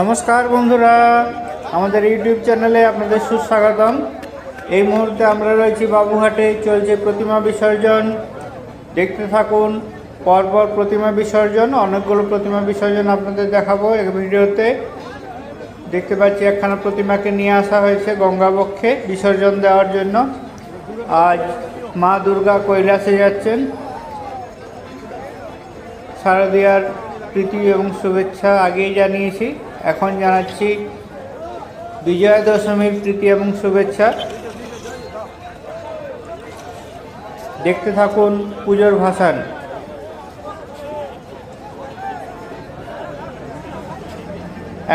নমস্কার বন্ধুরা, আমাদের ইউটিউব চ্যানেলে আপনাদের সুস্বাগতম। এই মুহূর্তে আমরা রয়েছি বাবুঘাটে চলছে প্রতিমা বিসর্জন। দেখতে থাকুন, পরপর প্রতিমা বিসর্জন, অনেকগুলো প্রতিমা বিসর্জন আপনাদের দেখাবো এই ভিডিওতে। দেখতে পাচ্ছি, একখানা প্রতিমাকে নিয়ে আসা হয়েছে গঙ্গাবক্ষে বিসর্জন দেওয়ার জন্য। আজ মা দুর্গা কৈলাসে যাচ্ছেন। শারদীয়ার প্রীতি এবং শুভেচ্ছা আগেই জানিয়েছি। এখন জানাচ্ছি বিজয়া দশমীর প্রীতি এবং শুভেচ্ছা। দেখতে থাকুন পুজোর ভাসান।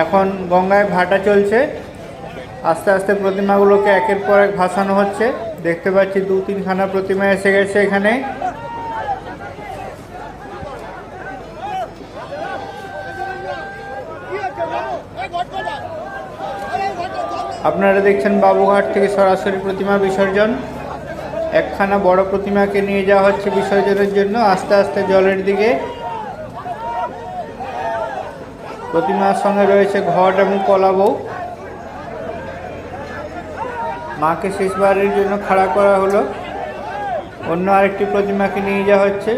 এখন গঙ্গায় ভাটা চলছে। আস্তে আস্তে প্রতিমাগুলোকে একের পর এক ভাসানো হচ্ছে। দেখতে পাচ্ছি দু তিনখানা প্রতিমা এসে গেছে এখানে। আপনারা দেখছেন বাবুঘাট থেকে সরাসরি প্রতিমা বিসর্জন। একখানা বড় প্রতিমাকে নিয়ে যাওয়া হচ্ছে বিসর্জনের জন্য। আস্তে আস্তে জলের দিকে। প্রতিমার সঙ্গে রয়েছে ঘট এবং কলাবউ মাকে শেষবারের জন্য খাড়া করা হলো। অন্য আরেকটি প্রতিমাকে নিয়ে যাওয়া হচ্ছে।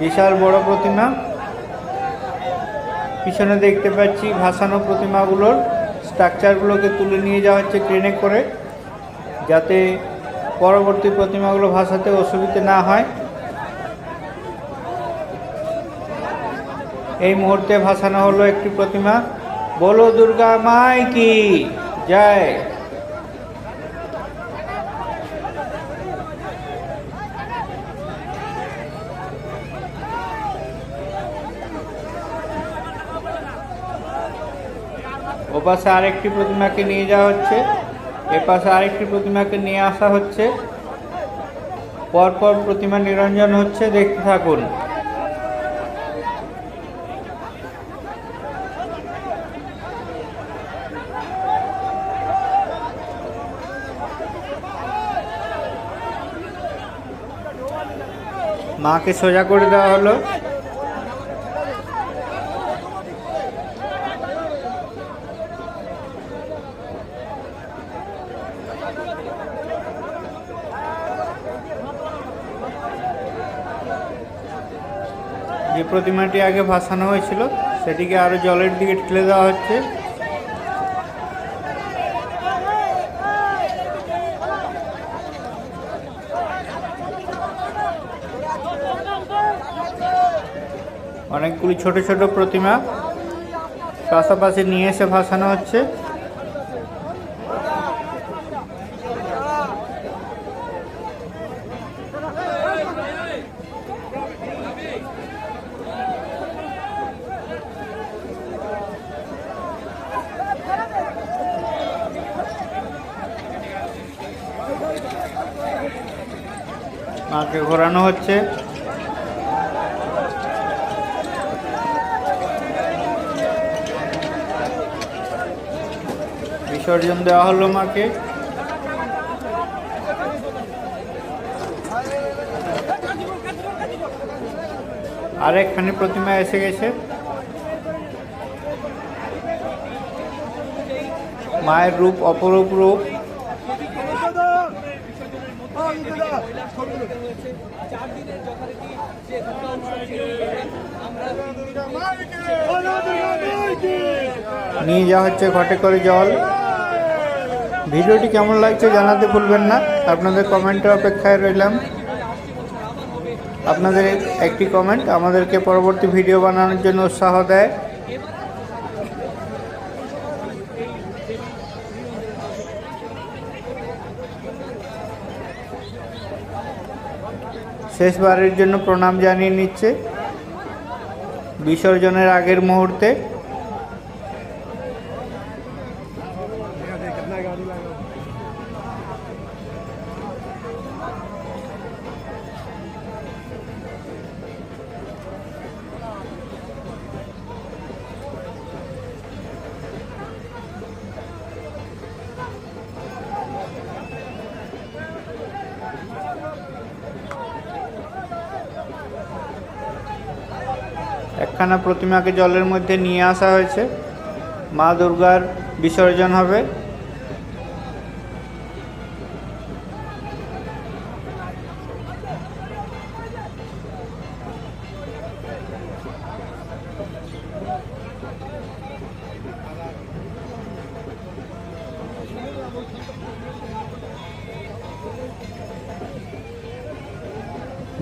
বিশাল বড় প্রতিমা। পিছনে দেখতে পাচ্ছি ভাসানো প্রতিমাগুলোর। স্ট্রাকচারগুলোকে তুলে নিয়ে যাওয়া হচ্ছে ট্রেনে করে, যাতে পরবর্তী প্রতিমাগুলো ভাসাতে অসুবিধে না হয়। এই মুহূর্তে ভাসানো হলো একটি প্রতিমা। বলো দুর্গা মাই কি? জয়। ও পাশে আরেকটি প্রতিমাকে নিয়ে যাওয়া হচ্ছে। এ পাশে আরেকটি প্রতিমাকে নিয়ে আসা হচ্ছে। পরপর প্রতিমা নিরঞ্জন হচ্ছে, দেখতে থাকুন। মাকে সোজা করে দেওয়া হলো। প্রতিমাটি আগে ভাসানো হয়েছিল, সেটিকে আরও জলের দিকে ঠেলে দেওয়া হচ্ছে। অনেকগুলি ছোট ছোট প্রতিমা পাশাপাশি নিয়ে এসে ভাসানো হচ্ছে মাকে ঘোরানো হচ্ছে। বিসর্জন দেওয়া হলো মাকে। আরেকখানি প্রতিমা এসে গেছে। মায়ের রূপ অপরূপ রূপ। নিয়ে যাওয়া হচ্ছে ঘটে করে জল। ভিডিওটি কেমন লাগছে জানাতে ভুলবেন না। আপনাদের কমেন্টের অপেক্ষায় রইলাম। আপনাদের একটি কমেন্ট আমাদেরকে পরবর্তী ভিডিও বানানোর জন্য উৎসাহ দেয়। শেষবারের জন্য প্রণাম জানিয়ে নিচ্ছে। বিসর্জনের আগের মুহূর্তে একখানা প্রতিমাকে জলের মধ্যে নিয়ে আসা হয়েছে। মা দুর্গার বিসর্জন হবে।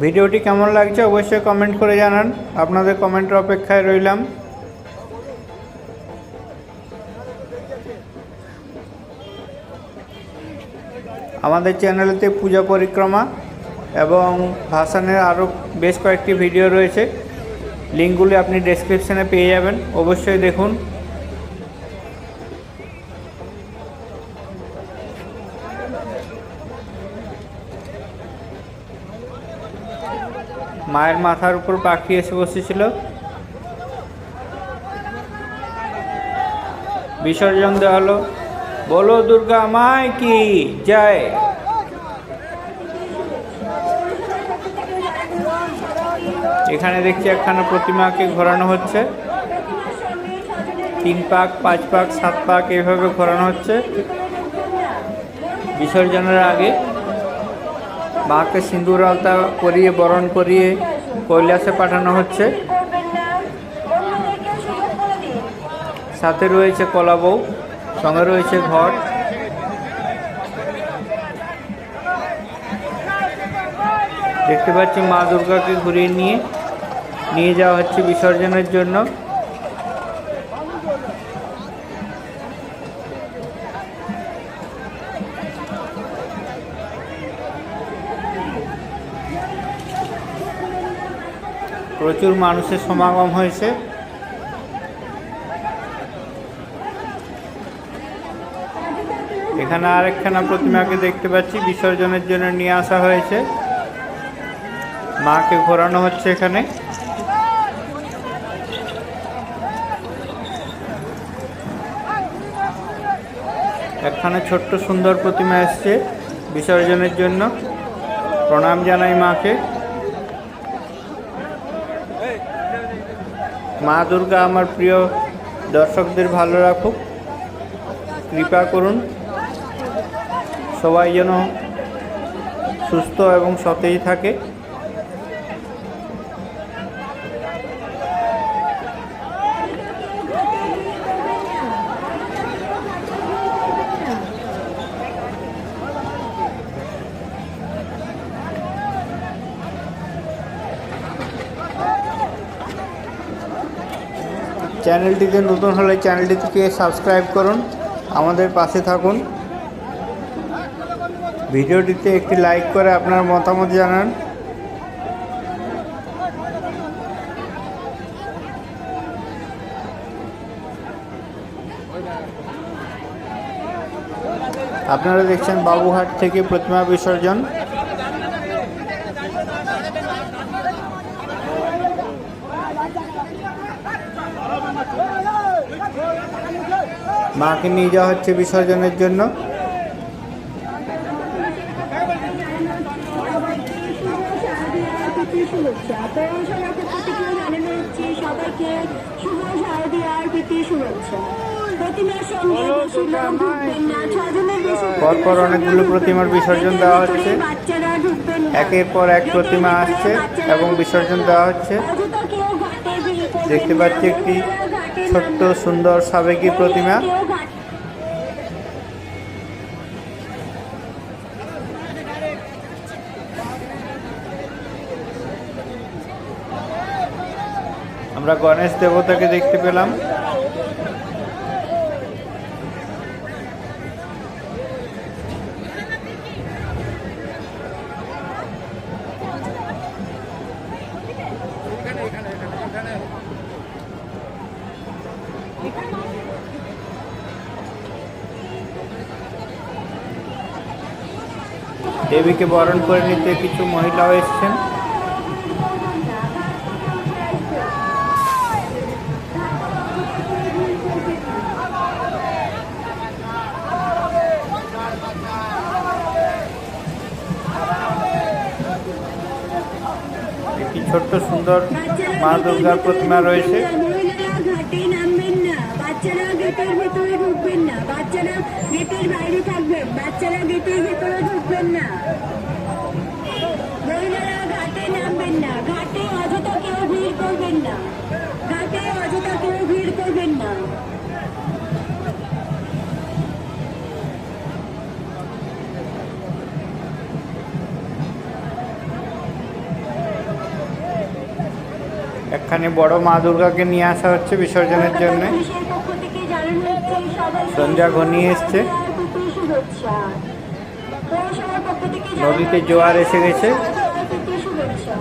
ভিডিওটি কেমন লাগছে অবশ্যই কমেন্ট করে জানান। আপনাদের কমেন্টের অপেক্ষায় রইলাম। আমাদের চ্যানেলেতে পূজা পরিক্রমা এবং ভাসানের আরও বেশ কয়েকটি ভিডিও রয়েছে। লিঙ্কগুলি আপনি ডেসক্রিপশনে পেয়ে যাবেন। অবশ্যই দেখুন। মায়ের মাথার উপর পাখি এসে বসেছিল। বিসর্জন দেওয়া হলো, বলো দুর্গা মায় কি? জয়। এখানে দেখছি একখানা প্রতিমাকে ঘোরানো হচ্ছে। তিন পাক, পাঁচ পাক, সাত পাক এইভাবে ঘোরানো হচ্ছে। বিসর্জনের আগে মাকে সিঁদুর আলতা করিয়ে, বরণ করিয়ে কৈলাসে পাঠানো হচ্ছে। সাথে রয়েছে কলা বউ, সঙ্গে রয়েছে ঘর। দেখতে পাচ্ছি মা দুর্গাকে ঘুরিয়ে নিয়ে নিয়ে যাওয়া হচ্ছে বিসর্জনের জন্য। প্রচুর মানুষের সমাগম হয়েছে। এখানে আরেকখানা প্রতিমাকে দেখতে পাচ্ছি, বিসর্জনের জন্য নিয়ে আসা হয়েছে। মাকে ঘোরানো হচ্ছে এখানে। একখানে ছোট্ট সুন্দর প্রতিমা এসছে বিসর্জনের জন্য। প্রণাম জানাই মাকে। মা দুর্গা আমার প্রিয় দর্শকদের ভালো রাখুক। কৃপা করুন। সবাই যেন সুস্থ এবং সতেজ থাকে। চ্যানেলটিতে নতুন হলে চ্যানেলটিকে সাবস্ক্রাইব করুন, আমাদের পাশে থাকুন। ভিডিওটিতে একটি লাইক করে আপনার মতামত জানান। আপনারা দেখছেন বাবুহাট থেকে প্রতিমা বিসর্জন। মাকে নিয়ে যাওয়া হচ্ছে বিসর্জনের জন্য। সবাইকে শুভ প্রীতি শুভেচ্ছা পরপর অনেকগুলো প্রতিমার বিসর্জন দেওয়া হচ্ছে। একের পর এক প্রতিমা আসছে এবং বিসর্জন দেওয়া হচ্ছে। দেখতে পাচ্ছি একটি ছোট্ট সুন্দর সাবেকি প্রতিমা। আমরা গণেশ দেবতাকে দেখতে পেলাম। দেবীকে বরণ করে নিতে কিছু মহিলাও এসছেন। একটি ছোট্ট সুন্দর মা দুর্গার প্রতিমা রয়েছে। বাচ্চারা গেটের ভেতরে ঢুকবেন না। বাচ্চারা গেটের বাইরে থাকবেন। বাচ্চারা গেটের ভেতরে ঢুকবেন না। এখানে বড় মা দুর্গাকে নিয়ে আসা হচ্ছে বিসর্জনের জন্য সন্ধ্যা ঘনিয়ে এসছে। নদীতে জোয়ার এসে গেছে। প্রীতি শুভেচ্ছা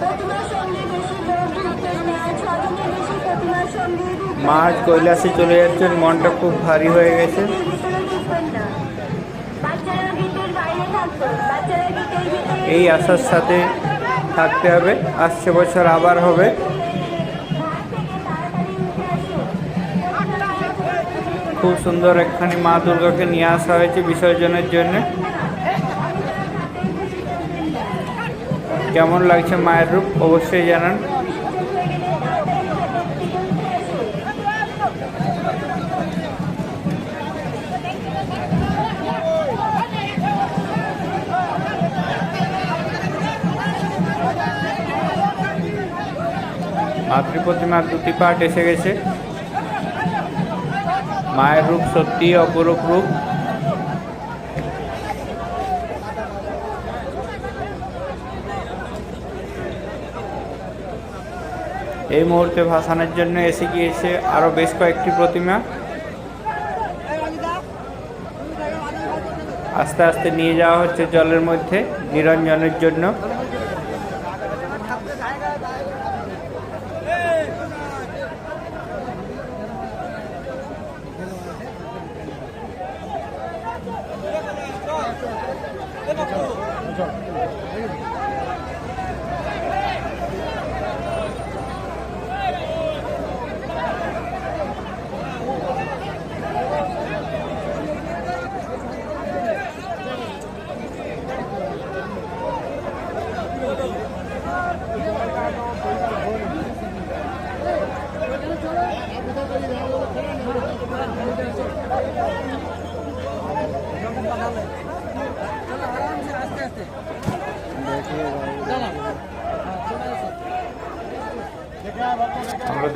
প্রতিমার সঙ্গে বেশি লোক ঢুকবেন না ছজনের বেশি প্রতিমার মা আজ কৈলাসে চলে যাচ্ছেন, মনটা খুব ভারী হয়ে গেছে। এই আশার সাথে থাকতে হবে, আসছে বছর আবার হবে। খুব সুন্দর একখানি মা দুর্গাকে নিয়ে আসা হয়েছে বিসর্জনের জন্য। কেমন লাগছে মায়ের রূপ, অবশ্যই জানান। প্রতিমার দুটি পার্ট এসে গেছে। মায়ের রূপ সত্যি অপরূপ রূপ। এই মুহূর্তে ভাসানের জন্য এসে গিয়েছে আরও বেশ কয়েকটি প্রতিমা। আস্তে আস্তে নিয়ে যাওয়া হচ্ছে জলের মধ্যে, নিরঞ্জনের জন্য।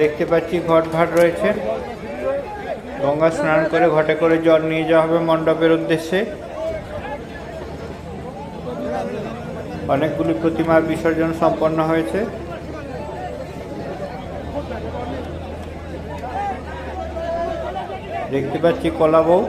দেখতে পাচ্ছি ঘট ঘাট রয়েছে। গঙ্গা স্নান করে ঘটে করে জল নিয়ে যাওয়া হবে মণ্ডপের উদ্দেশ্যে। অনেকগুলি প্রতিমার বিসর্জন সম্পন্ন হয়েছে। দেখতে পাচ্ছি কলা বউ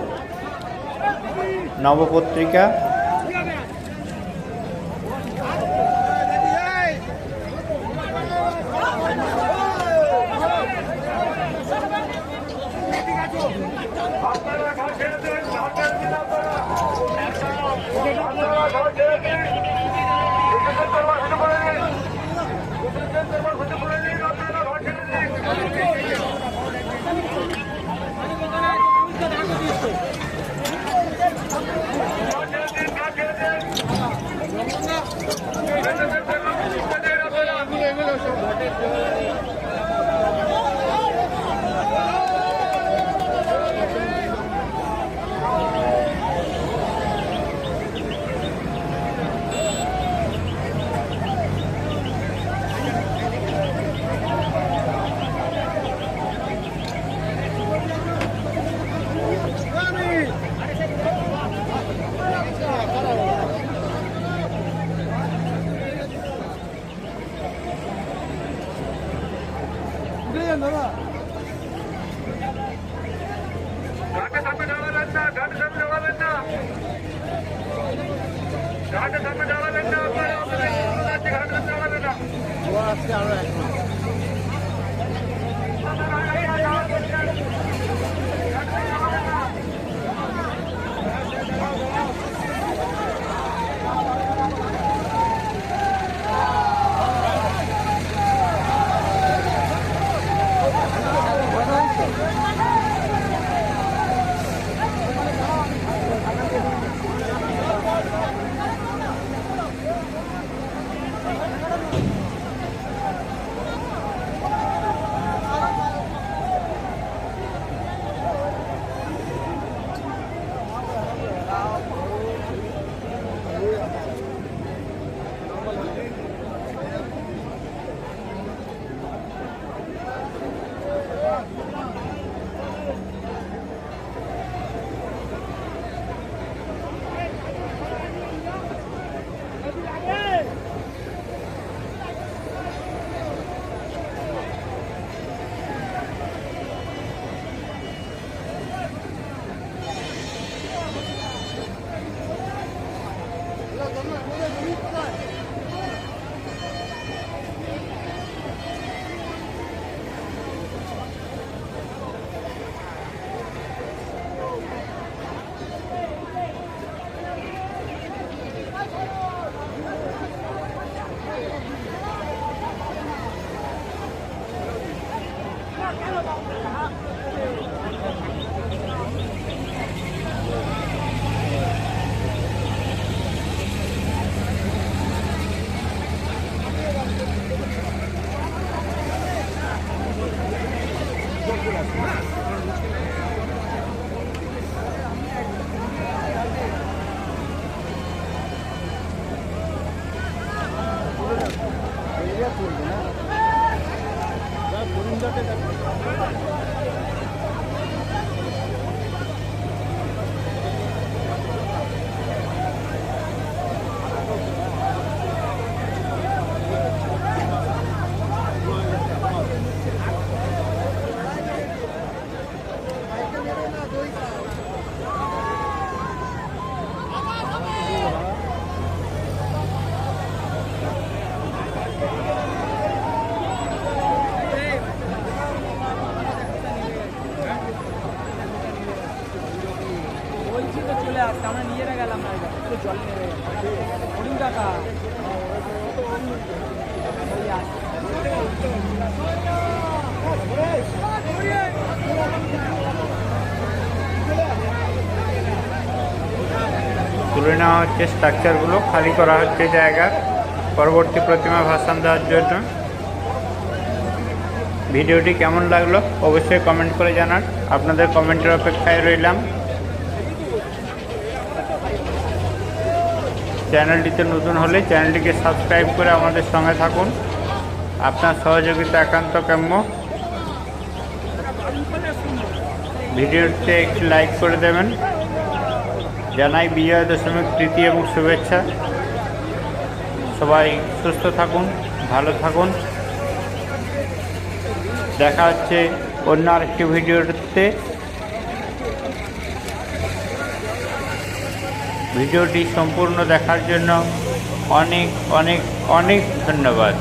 নবপত্রিকা ঘাটে হচ্ছে স্ট্রাকচারগুলো খালি করা হচ্ছে জায়গা। পরবর্তী প্রতিমা ভাষণ দেওয়ার জন্য। ভিডিওটি কেমন লাগল অবশ্যই কমেন্ট করে জানান। আপনাদের কমেন্টের অপেক্ষায় রইলাম। চ্যানেলটিতে নতুন হলে চ্যানেলটিকে সাবস্ক্রাইব করে আমাদের সঙ্গে থাকুন। আপনার সহযোগিতা একান্ত কাম্য। ভিডিওতে একটি লাইক করে দেবেন। জানাই বিজয়া দশমীর তৃতীয় এবং শুভেচ্ছা। সবাই সুস্থ থাকুন, ভালো থাকুন। দেখা হচ্ছে অন্য আরেকটি ভিডিওতে। ভিডিওটি সম্পূর্ণ দেখার জন্য অনেক অনেক অনেক ধন্যবাদ।